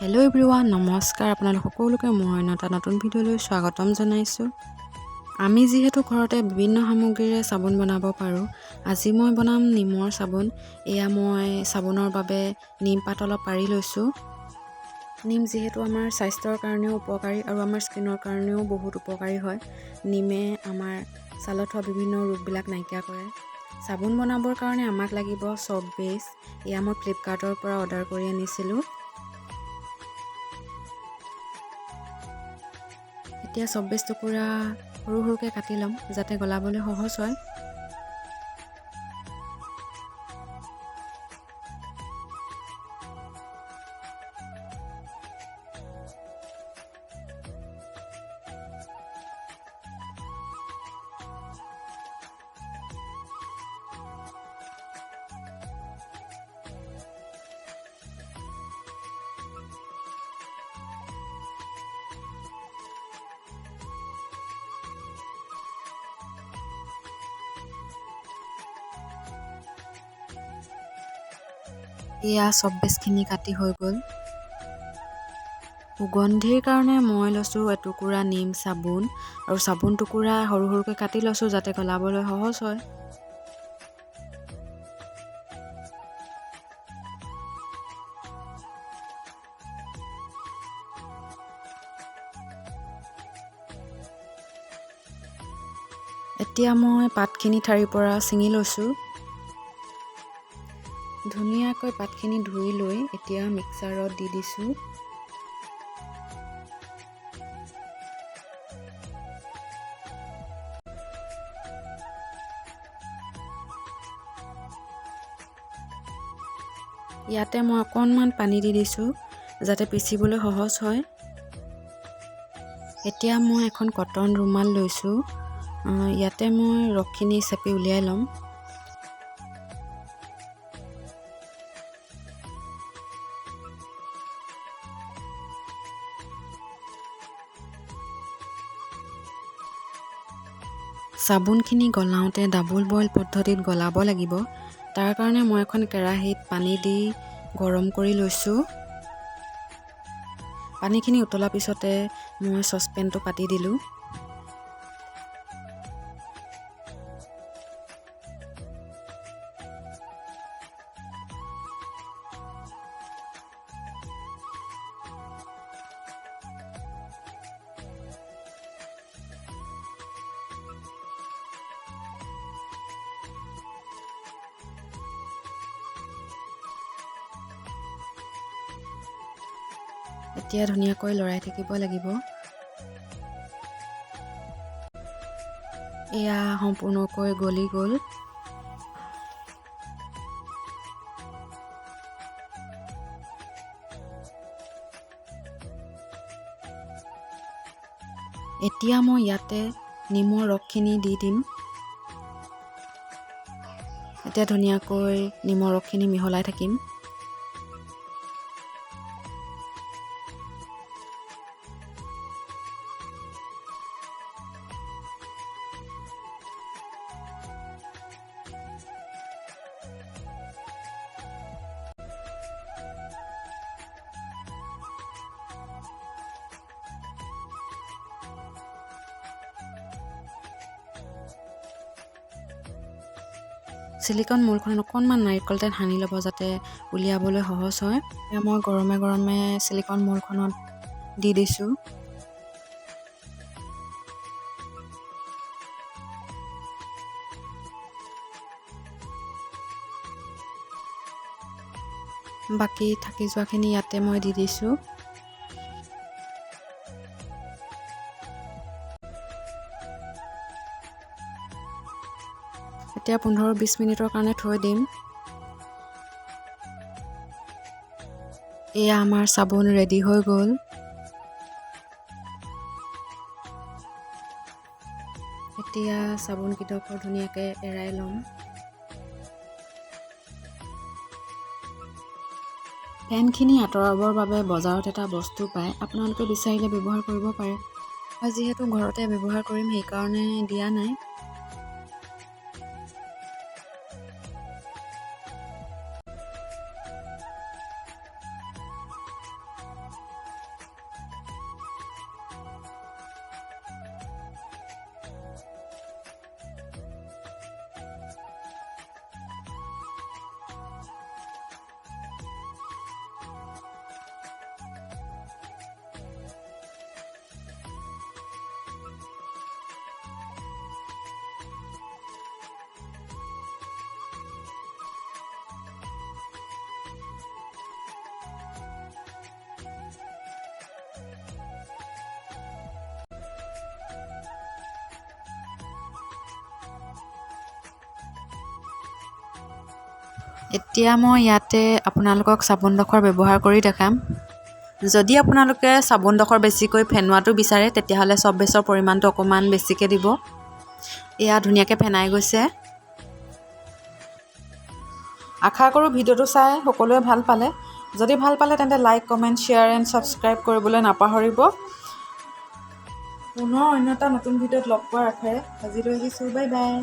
Hello everyone নমস্কাৰ আপোনালোক সকলোকে। মই অন্য এটা নতুন ভিডিঅ'লৈ স্বাগতম জনাইছোঁ। আমি যিহেতু ঘৰতে বিভিন্ন সামগ্ৰীৰে চাবোন বনাব পাৰোঁ আজি মই বনাম নিমৰ চাবোন। এয়া মই চাবোনৰ বাবে নিমপাত অলপ পাৰি লৈছোঁ। নিম যিহেতু আমাৰ স্বাস্থ্যৰ কাৰণেও উপকাৰী আৰু আমাৰ স্কিনৰ কাৰণেও বহুত উপকাৰী হয়। নিমে আমাৰ ছালত হোৱা বিভিন্ন ৰোগবিলাক নাইকিয়া কৰে। চাবোন বনাবৰ কাৰণে আমাক লাগিব চব বেছ। এয়া মই ফ্লিপকাৰ্টৰ পৰা অৰ্ডাৰ কৰি আনিছিলোঁ। এতিয়া চব্বিছ টুকুৰা সৰু সৰুকৈ কাটি ল'ম যাতে গলাবলৈ সহজ হয়। এয়া চব বেচখিনি কাটি হৈ গ'ল। সুগন্ধিৰ কাৰণে মই লৈছোঁ এটুকুৰা নিম চাবোন আৰু চাবোন টুকুৰা সৰু সৰুকৈ কাটি লৈছোঁ যাতে গলাবলৈ সহজ হয়। এতিয়া মই পাতখিনি ঠাৰিৰ পৰা ছিঙি লৈছোঁ। ধুনীয়াকৈ পাতখিনি ধুই লৈ এতিয়া মিক্সাৰত দি দিছোঁ। ইয়াতে মই অকণমান পানী দি দিছোঁ যাতে পিচিবলৈ সহজ হয়। এতিয়া মই এখন কটন ৰুমাল লৈছোঁ। ইয়াতে মই ৰসখিনি চেপি উলিয়াই ল'ম। চাবোনখিনি গলাওঁতে ডাবল বইল পদ্ধতিত গলাব লাগিব। তাৰ কাৰণে মই এখন কেৰাহীত পানী দি গৰম কৰি লৈছোঁ। পানীখিনি উতলাৰ পিছতে মই চচপেনটো পাতি দিলোঁ। এতিয়া ধুনীয়াকৈ লৰাই থাকিব লাগিব। এয়া সম্পূৰ্ণকৈ গলি গ'ল। এতিয়া মই ইয়াতে নিমৰ ৰসখিনি দি দিম। এতিয়া ধুনীয়াকৈ নিমৰ ৰসখিনি মিহলাই থাকিম। চিলিকন মূলখনত অকণমান নাৰিকল তেল সানি ল'ব যাতে উলিয়াবলৈ সহজ হয়। মই গৰমে গৰমে চিলিকন মূলখনত দি দিছোঁ। বাকী থাকি যোৱাখিনি ইয়াতে মই দি দিছোঁ। এতিয়া পোন্ধৰ বিছ মিনিটৰ কাৰণে থৈ দিম। এয়া আমাৰ চাবোন ৰেডি হৈ গ'ল। এতিয়া চাবোনকেইডোখৰ ধুনীয়াকৈ এৰাই ল'ম। ফেনখিনি আঁতৰাবৰ বাবে বজাৰত এটা বস্তু পায়। আপোনালোকে বিচাৰিলে ব্যৱহাৰ কৰিব পাৰে। মই যিহেতু ঘৰতে ব্যৱহাৰ কৰিম সেইকাৰণে দিয়া নাই। এতিয়া মই ইয়াতে আপোনালোকক চাবোনডোখৰ ব্যৱহাৰ কৰি দেখাম। যদি আপোনালোকে চাবোনডোখৰ বেছিকৈ ফেনোৱাটো বিচাৰে তেতিয়াহ'লে চব বেচৰ পৰিমাণটো অকণমান বেছিকৈ দিব। এয়া ধুনীয়াকৈ ফেনাই গৈছে। আশা কৰোঁ ভিডিঅ'টো চাই সকলোৱে ভাল পালে। যদি ভাল পালে তেন্তে like comment share and subscribe কৰিবলৈ নাপাহৰিব। পুনৰ অন্য এটা নতুন ভিডিঅ'ত লগ পোৱাৰ আশাৰে আজিলৈ আহিছোঁ। Bye bye.